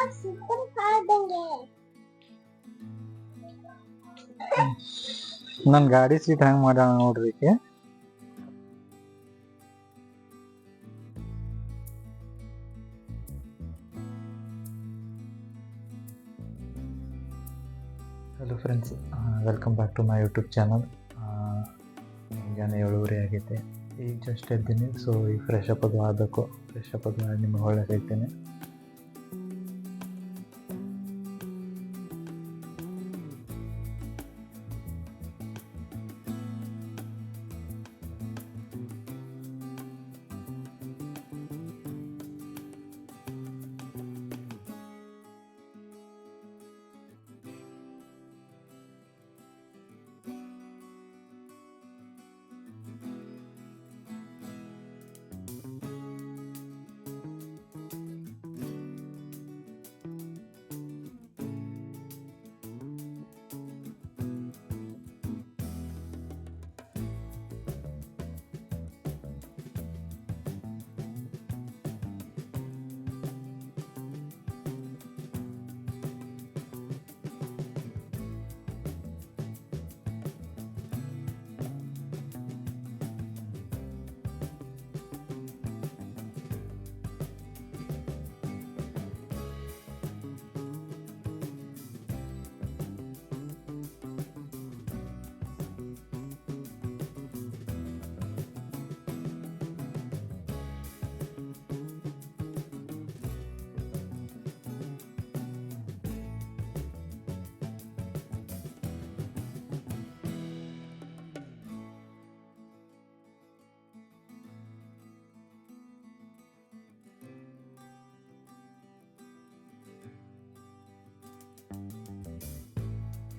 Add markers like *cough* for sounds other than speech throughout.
*laughs* ಕಾದಂಗೆ ನನ್ನ ಗಾಡಿ seat hang ಮಾಡ ನೋಡ್ರಿ hello friends welcome back to my YouTube channel ಮುಂಜಾನೆ ಏಳುವರೆ ಆಗೈತೆ. ಈಗ ಜಸ್ಟ್ ಎದ್ದೀನಿ ಸೊ ಈಗ ಫ್ರೆಶ್ ಅಪ್ ಅದು ಆಗಬೇಕು. ಫ್ರೆಶ್ ಅಪ್ ಅದು ಮಾಡಿ ನಿಮಗೆ ಒಳ್ಳೆ ಸಿಗ್ತೀನಿ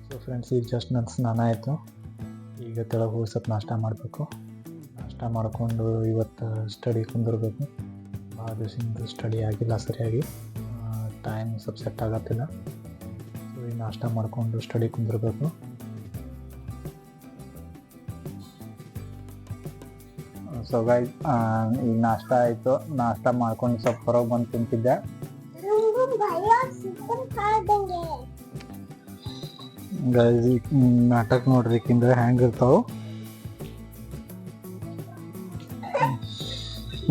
ಸೊ ಫ್ರೆಂಡ್ಸ್ ಈಗ ಜಸ್ಟ್ ನನ್ನ ಸ್ನಾನ ಆಯಿತು. ಈಗ ಕೆಳಗೆ ಹೋಗಿ ಸ್ವಲ್ಪ ನಾಷ್ಟ ಮಾಡಬೇಕು. ನಾಷ್ಟ ಮಾಡಿಕೊಂಡು ಇವತ್ತು ಸ್ಟಡಿ ಕುಂದಿರ್ಬೇಕು. ಭಾಳ ದಿವಸದಿಂದ ಸ್ಟಡಿ ಆಗಿಲ್ಲ, ಸರಿಯಾಗಿ. ಟೈಮ್ ಸ್ವಲ್ಪ ಸೆಟ್ ಆಗತ್ತಿಲ್ಲ. ಸೊ ಈಗ ನಾಷ್ಟ ಮಾಡಿಕೊಂಡು ಸ್ಟಡಿ ಕುಂದಿರ್ಬೇಕು. ಸೊ ಗೈ ಈಗ ನಾಷ್ಟ ಆಯಿತು. ನಾಷ್ಟ ಮಾಡ್ಕೊಂಡು ಸ್ವಲ್ಪ ಹೊರಗೆ ಬಂದು ತಿಂತಿದ್ದೆ ಗೈಸ್ ನಾಟಕ ನೋಡ್ರಿ ಕಿಂದ ಹೆಂಗ್ ಇರ್ತಾವ.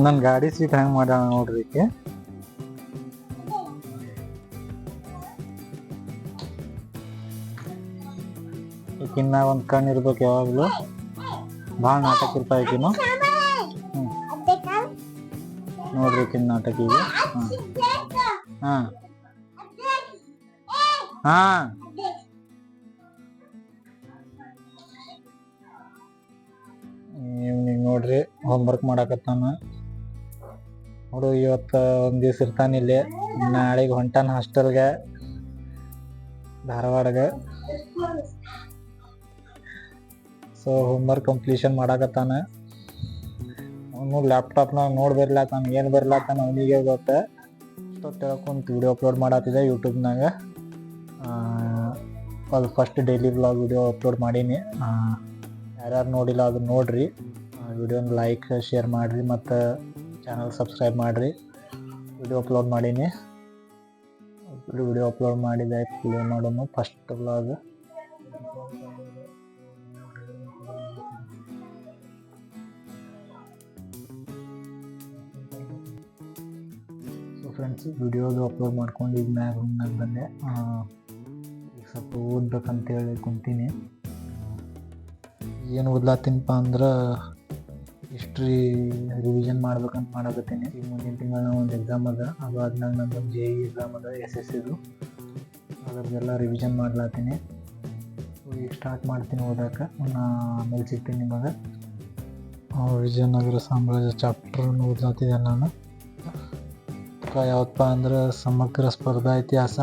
ನನ್ನ ಗಾಡಿ ಸೀಟ್ ಹ್ಯಾಂಗ್ ಮಾಡ್ಯಾಳ ನೋಡ್ರಿ ಈಕೆ ಈಕಿನ್ನ ಒಂದ್ ಕಣ್ ಇರ್ಬೇಕು ಯಾವಾಗ್ಲೂ. ಭಾಳ ನಾಟಕ ಇರ್ತಾವ ಈಕಿನು. ನೋಡ್ರಿ ಈಕಿನ ನಾಟಕ ಈಗ. ಹ್ಮ್. ಹಾ. ಹಾ. ಇವ್ನಿಗ್ ನೋಡ್ರಿ ಹೋಮ್ವರ್ಕ್ ಮಾಡಾಕತ್ತಾನ. ನೋಡು, ಇವತ್ತು ಒಂದ್ ದಿವ್ಸ ಇರ್ತಾನ ಇಲ್ಲಿ. ನಾಳೆಗೆ ಹೊಂಟಾನ ಹಾಸ್ಟೆಲ್ಗೆ ಧಾರವಾಡಗ. ಸೊ ಹೋಮ್ವರ್ಕ್ ಕಂಪ್ಲೀಷನ್ ಮಾಡಾಕತ್ತಾನ. ಅವನು ಲ್ಯಾಪ್ಟಾಪ್ನಾಗ ನೋಡಿ ಬರ್ಲಾತಾನ, ಏನು ಬರ್ಲಾತಾನ, ಅವನಿಗೆ ಗೊತ್ತ. ಇಷ್ಟೊತ್ತು ಒಂದು ವಿಡಿಯೋ ಅಪ್ಲೋಡ್ ಮಾಡತ್ತಿದೆ ಯೂಟ್ಯೂಬ್ನಾಗ ಅದು first daily blog video upload ಮಾಡೀನಿ. ಯಾರ್ಯಾರು ನೋಡಿಲ್ಲ ಅದು ನೋಡಿರಿ. ವಿಡಿಯೋನ ಲೈಕ್ ಶೇರ್ ಮಾಡಿರಿ ಮತ್ತು ಚಾನಲ್ ಸಬ್ಸ್ಕ್ರೈಬ್ ಮಾಡಿರಿ. ವಿಡಿಯೋ ಅಪ್ಲೋಡ್ ಮಾಡೀನಿ. ವಿಡಿಯೋ ಅಪ್ಲೋಡ್ ಮಾಡಿದೆ ಪ್ಲೇ ಮಾಡೋಣ ಫಸ್ಟ್ ಬ್ಲಾಗ್ ವಿಡಿಯೋದು ಅಪ್ಲೋಡ್ ಮಾಡ್ಕೊಂಡು ಈಗ ಮ್ಯಾಗ ರೂಮ್ನಾಗ ಬಂದೆ. ಈಗ ಸ್ವಲ್ಪ ಓದ್ಬೇಕಂತೇಳಿ ಕುಂತೀನಿ. ಏನು ಓದ್ಲಾತೀನಪ್ಪ ಅಂದ್ರೆ ಹಿಸ್ಟ್ರಿ ರಿವಿಷನ್ ಮಾಡ್ಬೇಕಂತ ಮಾಡಕತ್ತೀನಿ. ಈಗ ಮುಂದಿನ ತಿಂಗಳ ಒಂದು ಎಕ್ಸಾಮ್ ಅದ. ಅದು ಆದ್ಮೇಲೆ ನಂದು ಜೆ ಇ ಎಕ್ಸಾಮ್ ಅದ ಎಸ್ ಎಸ್ ಇದು. ಅದ್ರದ್ದೆಲ್ಲ ರಿವಿಷನ್ ಮಾಡ್ಲಾತೀನಿ ಈಗ ಸ್ಟಾರ್ಟ್ ಮಾಡ್ತೀನಿ ಓದಾಕ ನಾ ಆಮೇಲೆ ಸಿಗ್ತೀನಿ ನಿಮಗೆ. ವಿಜಯನಗರ ಸಾಮ್ರಾಜ್ಯ ಚಾಪ್ಟರ್ ಓದ್ಲಾತಿದ್ದೆ ನಾನು. ಬುಕ್ಕ ಯಾವತ್ತಪ್ಪ ಅಂದ್ರೆ ಸಮಗ್ರ ಸ್ಪರ್ಧಾ ಇತಿಹಾಸ.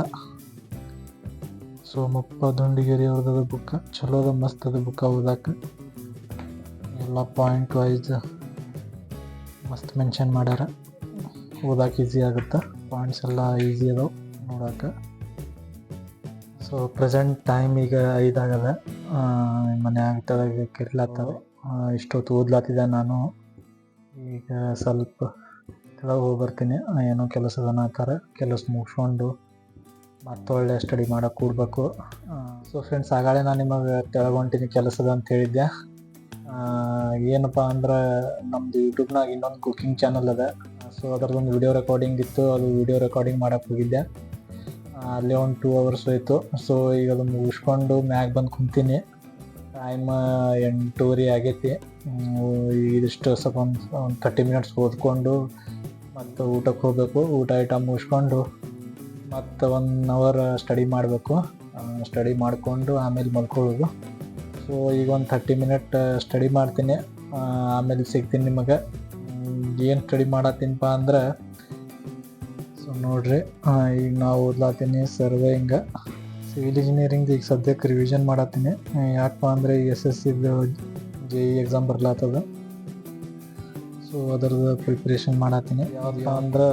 ಸೋಮಪ್ಪ, ದುಂಡಿಗೇರಿ ಅವ್ರದ್ದು ಬುಕ್ ಚಲೋ ಅದ ಮಸ್ತ್ ಅದ ಬುಕ್ ಓದಾಕ. ಎಲ್ಲ ಪಾಯಿಂಟ್ ವೈಸ್ ಮಸ್ತ್ ಮೆನ್ಷನ್ ಮಾಡ್ಯಾರ. ಓದಕ್ಕೆ ಈಸಿ ಆಗುತ್ತೆ? ಪಾಯಿಂಟ್ಸ್ ಎಲ್ಲ ಈಸಿ ಅದಾವ ನೋಡಕ್ಕೆ ಸೊ ಪ್ರೆಸೆಂಟ್ ಟೈಮ್ ಈಗ ಐದಾಗದ. ಮನೆ ಆಗ್ತದಾಗ ಕೆರ್ಲಾತ್ತವ ಇಷ್ಟೊತ್ತು ಓದ್ಲಾತಿದ್ದೆ ನಾನು. ಈಗ ಸ್ವಲ್ಪ ಕೆಳಗೆ ಹೋಗಿ ಬರ್ತೀನಿ. ಏನೋ ಕೆಲಸ ಅನ್ನತ್ತಾರ ಕೆಲಸ ಮುಗಿಸ್ಕೊಂಡು ಮತ್ತೆ ಒಳ್ಳೆ ಸ್ಟಡಿ ಮಾಡೋಕೆ ಕೂಡಬೇಕು. ಸೊ ಫ್ರೆಂಡ್ಸ್ ಆಗಾಳೆ ನಾನು ನಿಮಗೆ ತೆಳಗೊಂಟಿನಿ ಕೆಲಸದ ಅಂತ ಹೇಳಿದ್ದೆ ಏನಪ್ಪ ಅಂದ್ರೆ ನಮ್ಮದು ಯೂಟ್ಯೂಬ್ನಾಗ ಇನ್ನೊಂದು ಕುಕ್ಕಿಂಗ್ ಚಾನಲ್ ಅದ. ಸೊ ಅದರದೊಂದು ವಿಡಿಯೋ ರೆಕಾರ್ಡಿಂಗ್ ಇತ್ತು. ಅದು ವಿಡಿಯೋ ರೆಕಾರ್ಡಿಂಗ್ ಮಾಡಕ್ಕೆ ಹೋಗಿದ್ದೆ ಅಲ್ಲೇ ಒಂದು ಟೂ ಅವರ್ಸ್ ಹೋಯಿತು. ಸೊ ಈಗ ಅದು ಮುಗಿಸ್ಕೊಂಡು ಮ್ಯಾಗ ಬಂದು ಕುಂತೀನಿ. ಟೈಮ್ ಎಂಟೂವರೆ ಆಗೈತಿ. ಇದಿಷ್ಟು ಸ್ವಲ್ಪ ಒಂದು ಒಂದು ತರ್ಟಿ ಮಿನಿಟ್ಸ್ ಓದ್ಕೊಂಡು ಮತ್ತು ಊಟಕ್ಕೆ ಹೋಗಬೇಕು. ಊಟ ಐಟಮ್ ಮುಗಿಸ್ಕೊಂಡು ಮತ್ತು ಒನ್ ಅವರ್ ಸ್ಟಡಿ ಮಾಡಬೇಕು. ಸ್ಟಡಿ ಮಾಡಿಕೊಂಡು ಆಮೇಲೆ ಮಲ್ಕೊಳ್ಳೋದು. ಸೊ ಈಗ ಒಂದು ಥರ್ಟಿ ಮಿನಿಟ್ ಸ್ಟಡಿ ಮಾಡ್ತೀನಿ. ಆಮೇಲೆ ಸಿಗ್ತೀನಿ ನಿಮಗೆ. ಏನು ಸ್ಟಡಿ ಮಾಡತ್ತೀನಪ್ಪ ಅಂದ್ರೆ ಸೊ ನೋಡ್ರಿ ಈಗ ನಾವು ಓದ್ಲಾತೀನಿ ಸರ್ವೇಯಿಂಗ ಸಿವಿಲ್ ಇಂಜಿನಿಯರಿಂಗ್ ಈಗ ಸದ್ಯಕ್ಕೆ ರಿವಿಷನ್ ಮಾಡತ್ತೀನಿ. ಯಾಕಪ್ಪ ಅಂದರೆ ಎಸ್ ಎಸ್ ಸಿದು ಜೆ ಇ ಎಕ್ಸಾಮ್ ಬರ್ಲಾತದ. ಸೊ ಅದರದ ಪ್ರಿಪ್ರೇಷನ್ ಮಾಡತ್ತೀನಿ ಯಾವ್ದಪ್ಪ ಅಂದ್ರೆ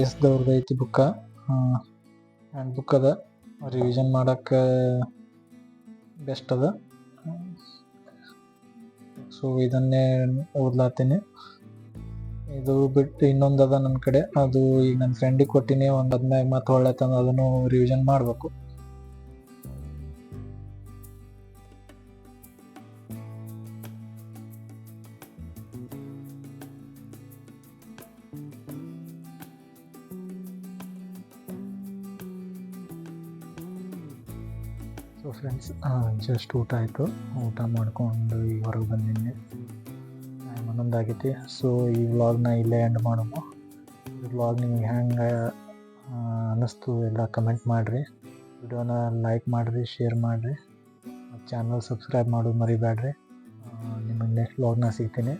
ಏಸ್ದವ್ರದ್ದು ಐತಿ ಬುಕ್ಕ ಆ್ಯಂಡ್ ಬುಕ್ ಅದ. ರಿವಿಷನ್ ಮಾಡಕ್ಕೆ ಬೆಸ್ಟ್ ಅದ. ಸೊ ಇದನ್ನೇ ಓದ್ಲಾತೀನಿ. ಇದು ಬಿಟ್ಟು ಇನ್ನೊಂದು ಅದ ನನ್ನ ಕಡೆ. ಅದು ಈಗ ನನ್ನ ಫ್ರೆಂಡಿಗೆ ಕೊಟ್ಟಿನಿ. ಒಂದು ಅದ್ಮ್ಯಾಗ ಮತ್ತೆ ಒಳ್ಳೆ ತಂದು ಅದನ್ನು ರಿವಿಷನ್ ಮಾಡಬೇಕು. ಸೊ ಫ್ರೆಂಡ್ಸ್ ಜಸ್ಟ್ ಊಟ ಆಯಿತು. ಊಟ ಮಾಡ್ಕೊಂಡು ಈ ಹೊರಗೆ ಬಂದಿದ್ದೆ. ಟೈಮ್ ಆಗೈತಿ ಸೊ ಈ ವ್ಲಾಗ್ನ ಇಲ್ಲೇ ಎಂಡ್ ಮಾಡೋಣ. ಈ ವ್ಲಾಗ್ ನಿಮಗೆ ಹೆಂಗೆ ಅನ್ನಿಸ್ತು ಎಲ್ಲ ಕಮೆಂಟ್ ಮಾಡಿರಿ. ವಿಡಿಯೋನ ಲೈಕ್ ಮಾಡಿರಿ ಶೇರ್ ಮಾಡಿರಿ. ಚಾನಲ್ ಸಬ್ಸ್ಕ್ರೈಬ್ ಮಾಡೋದು ಮರಿಬೇಡ್ರಿ ನಿಮಗೆ ನೆಕ್ಸ್ಟ್ ವ್ಲಾಗ್ನ ಸಿಗ್ತೀನಿ.